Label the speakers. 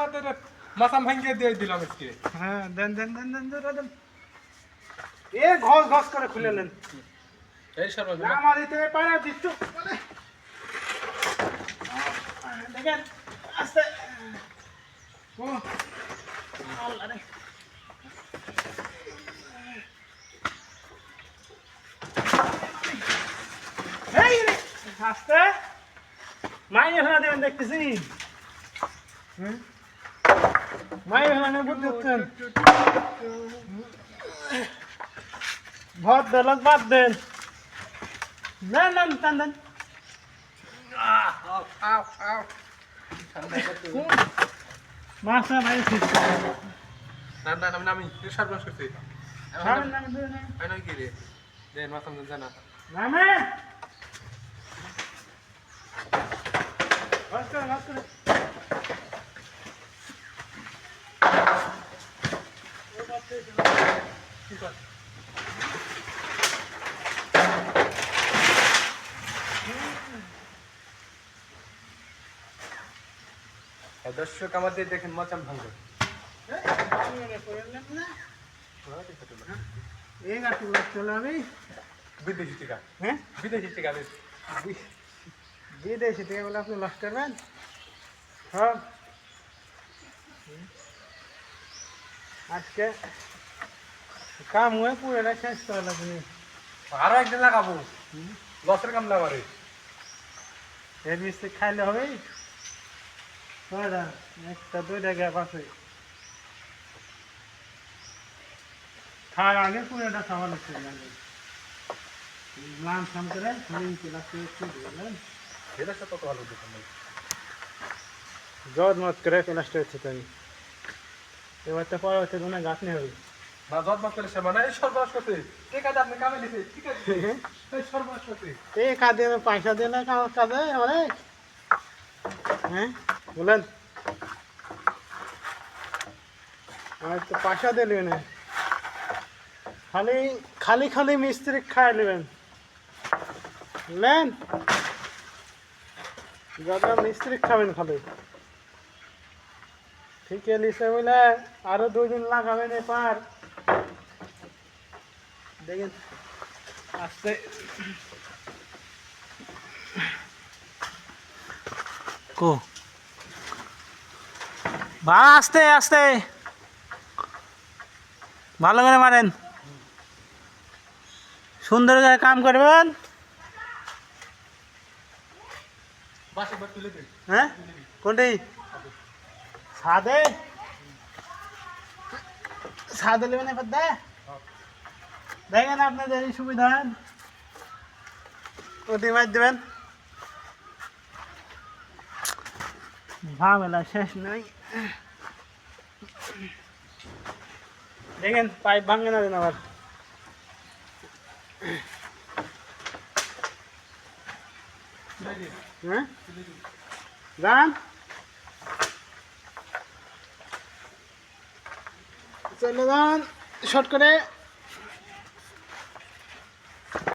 Speaker 1: আমাদের মাথাম ভাঙ্গিয়ে দিয়ে দিলাম আজকে।
Speaker 2: হ্যাঁ দেন দেন দেন দেন দেন এ ঘস ঘস করে খুলে নেন।
Speaker 1: এই সর্বজন
Speaker 2: আমার দিতে পারে দিচ্ছ? দেখেন আস্তে। ও। আল্লাহ রে। এই রে আস্তে। মাই এখানে দেবেন দেখতেছি। হুম? মাই এখানে বুঝতে হচ্ছেন। ভর দেন বাদ দেন না না টান দেন মাছটা ঠিক
Speaker 1: না না আমি সর্বনাশ করছি।
Speaker 2: নামে দেবে না
Speaker 1: আমি নয় কি রে দেন মাথাম জানা
Speaker 2: নামে বাস করে বাস করে
Speaker 1: দর্শক আমাদের দেখেন মাচাম
Speaker 2: আমি
Speaker 1: বিদেশি টিকা।
Speaker 2: হ্যাঁ?
Speaker 1: বিদেশি টিকা
Speaker 2: বিদেশি থেকে বলে আপনি লস করবেন? হ্যাঁ। আজকে কাম হয়ে পুরোটা শেষ করে লাগবে
Speaker 1: আরও একদিন লাগাবো। লসের কাম লাগারে
Speaker 2: এর মিস্ত্রি খাইলে হবে। একটা দুইটা গ্যাপ আছে। খাওয়ার আগে পুরোটা খাওয়া লাগছে লাম সাম করে জজ মত করে ক্লাসটা হচ্ছে তুমি এবার তো পরে হচ্ছে কোনো গাছ নেই হবে।
Speaker 1: না যত্ন করে সে মানে এই সর্বনাশ করছে ঠিক আছে আপনি কামে দিছে ঠিক আছে এই সর্বনাশ করছে
Speaker 2: এই কাজে পয়সা দিলে কাজ- কাজে অনেক হ্যাঁ বলেন। আর তো পয়সা দিলি না। খালি খালি খালি মিস্ত্রি খাই নেবেন। বুঝলেন যত মিস্ত্রি খাবেন খালি। ঠিক লিসে বলে আরও দুই দিন লাগাবেন এবার দেখেন। আস্তে কো? বা আস্তে আস্তে। ভালো করে মারেন। সুন্দর করে কাম করবেন। হ্যাঁ? কোনটি? সাদে সাদে নেবেন এবার দে দেখেন আপনাদের এই সুবিধা ওটি মার দেবেন ঝামেলা শেষ নেই দেখেন পাইপ ভাঙে না দেন আবার হ্যাঁ যান চলে যান শর্ট করে